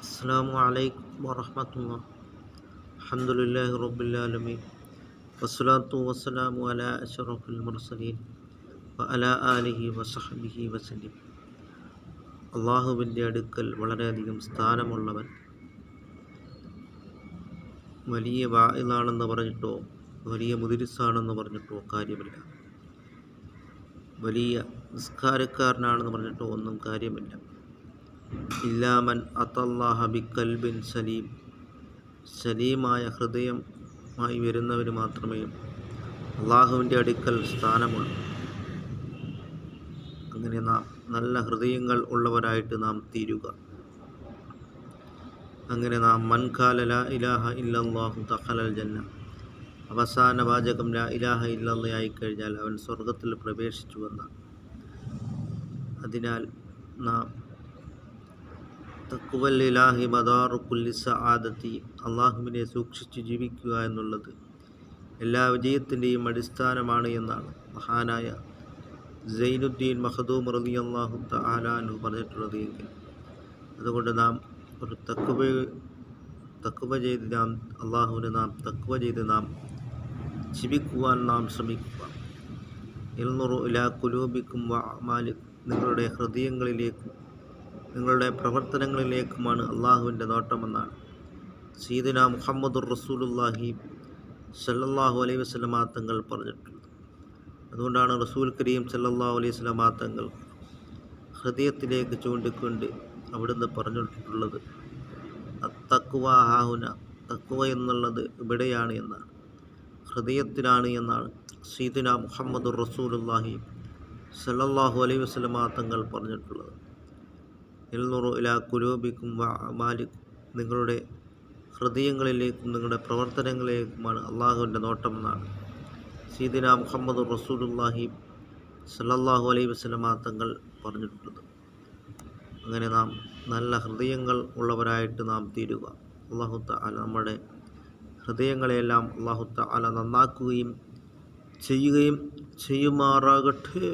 അസ്സാം വലൈക്കും വാഹമത്തുള്ള അഹമ്മദില്ലാഹി റബുല്ലാലമി വസ്സലാത്തു വസ്സലാമു അല അഷറഫുൽ മുർസലീൻ അല അലഹി വസഹബിഹി വസലിം അള്ളാഹുവിന്റെ അടുക്കൽ വളരെയധികം സ്ഥാനമുള്ളവൻ വലിയ വായിലാണെന്ന് പറഞ്ഞിട്ടോ വലിയ മുതിരിസാണെന്ന് പറഞ്ഞിട്ടോ കാര്യമില്ല. വലിയ നിസ്കാരക്കാരനാണെന്ന് പറഞ്ഞിട്ടോ ഒന്നും കാര്യമില്ല. ഇല്ലാമൻ അത്തല്ലാഹ കൽബിൻ സലീം. സലീമായ ഹൃദയമായി വരുന്നവന് മാത്രമേ അള്ളാഹുവിന്റെ അടുക്കൽ സ്ഥാനമുള്ളൂ. അങ്ങനെ നാം നല്ല ഹൃദയങ്ങൾ ഉള്ളവരായിട്ട് നാം തീരുക. അങ്ങനെ നാം മൻകാല ലാ ഇലാഹ ഇല്ലാഹു തഹലൽ ജന്ന. അവസാന വാചകം ലാ ഇലാഹ ഇല്ലല്ലാഹി കഴിഞ്ഞാൽ അവൻ സ്വർഗത്തിൽ പ്രവേശിച്ചുവെന്നാണ് അതിനാൽ നാം തക്കുവല്ലിലാഹി മദാറു കുല്ലിസ ആദത്തി അള്ളാഹുവിനെ സൂക്ഷിച്ച് ജീവിക്കുക എന്നുള്ളത് എല്ലാ വിജയത്തിന്റെയും അടിസ്ഥാനമാണ് എന്നാണ് മഹാനായ സൈനുദ്ദീൻ മഹദൂം റലി അള്ളാഹു താലാനു പറഞ്ഞിട്ടുള്ളത് എങ്കിൽ. അതുകൊണ്ട് നാം ഒരു തക്കുവ തക്കുവ ചെയ്ത് നാം അള്ളാഹുവിനെ നാം തക്കുവ ചെയ്ത് നാം ജീവിക്കുവാൻ നാം ശ്രമിക്കുക. ഇൽനുറു ഇലാ കുലൂബിക്കും മാലിക് നിങ്ങളുടെ ഹൃദയങ്ങളിലേക്കും നിങ്ങളുടെ പ്രവർത്തനങ്ങളിലേക്കുമാണ് അള്ളാഹുവിന്റെ നോട്ടമെന്നാണ്. സീദിന മുഹമ്മദുർ റസൂലുല്ലാഹി സല്ലല്ലാഹു അലൈഹി വസല്ലമ തങ്ങൾ പറഞ്ഞിട്ടുള്ളത് അതുകൊണ്ടാണ് റസൂൽ കരീം സല്ലല്ലാഹു അലൈഹി വസല്ലമ തങ്ങൾ ഹൃദയത്തിലേക്ക് ചൂണ്ടിക്കൊണ്ട് അവിടുന്ന് പറഞ്ഞിട്ടുള്ളത് തക്കുവ ഹാഹുന തക്കുവ എന്നുള്ളത് ഇവിടെയാണ് എന്നാണ്. ഹൃദയത്തിലാണ് എന്നാണ് സീദിന മുഹമ്മദുർ റസൂലുല്ലാഹി സല്ലല്ലാഹു അലൈഹി വസല്ലമ തങ്ങൾ പറഞ്ഞിട്ടുള്ളത്. എൽനുറു ഇലാ കുലൂബിക്കും മാലിക്കും നിങ്ങളുടെ ഹൃദയങ്ങളിലേക്കും നിങ്ങളുടെ പ്രവർത്തനങ്ങളിലേക്കുമാണ് അള്ളാഹുവിന്റെ നോട്ടമെന്നാണ് സീദിന മുഹമ്മദ് റസൂലുല്ലാഹി സല്ലല്ലാഹു അലൈഹി വസല്ലമ തങ്ങൾ പറഞ്ഞിട്ടുള്ളത്. അങ്ങനെ നാം നല്ല ഹൃദയങ്ങൾ ഉള്ളവരായിട്ട് നാം തീരുക. അള്ളാഹു താല നമ്മുടെ ഹൃദയങ്ങളെയെല്ലാം അള്ളാഹു താല നന്നാക്കുകയും ചെയ്യുകയും ചെയ്യുമാറാകട്ടെ.